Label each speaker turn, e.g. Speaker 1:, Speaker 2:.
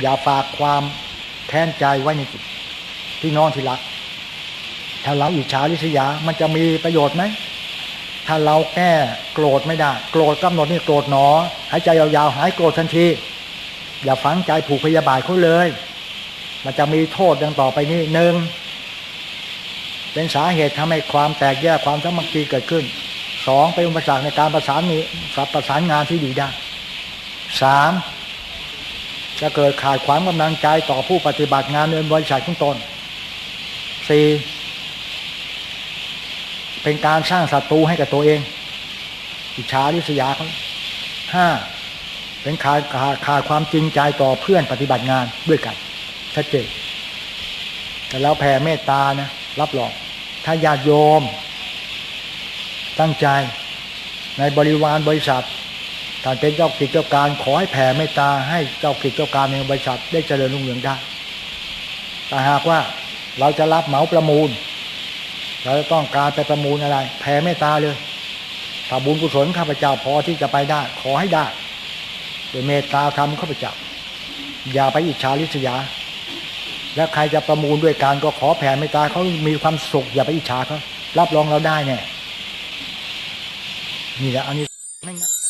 Speaker 1: อย่าฝากความแค้นใจไว้ในจิตพี่น้องที่รัก ถ้าเราอิจฉาริษยา มันจะมีประโยชน์ไหม ถ้าเราแก้โกรธไม่ได้ โกรธกำหนดนี่โกรธหนอ หายใจยาวๆ หายโกรธทันที อย่าฝังใจผูกพยาบาทเขาเลย มันจะมีโทษดังต่อไปนี้หนึ่งเป็นสาเหตุทำให้ความแตกแยกความสามัคคีเกิดขึ้นสองเป็นอุปสรรคในการประสานมีประสานงานที่ดีได้สาม จะเกิดขาดความกำลังใจต่อผู้ปฏิบัติงานในบริษัทของตนสี่เป็นการสร้างศัตรูให้กับตัวเอง อิจฉาริษยาเขาห้าเป็นขาดขาดขาดความจริงใจต่อเพื่อนปฏิบัติงานด้วยกันชัดเจนแต่แล้วแผ่เมตตานะรับรองถ้าญาติโยม ตั้งใจในบริวารบริษัท ท่านเป็นเจ้ากิจเจ้าการขอให้แผ่เมตตาให้เจ้ากิจเจ้าการในบริษัทได้เจริญรุ่งเรืองได้ แต่หากว่าเราจะรับเหมาประมูล เราจะต้องการไปประมูลอะไร แผ่เมตตาเลยถ้าบุญกุศลข้าพเจ้าพอที่จะไปได้ ขอให้ได้ด้วยเมตตาทำข้าพเจ้าอย่าไปอิจฉาริษยา และใครจะประมูลด้วยการก็ขอแผ่เมตตาเขามีความสุขอย่าไปอิจฉาเขารับรองเราได้แน่นี่แหละอันนี้ไม่งั้น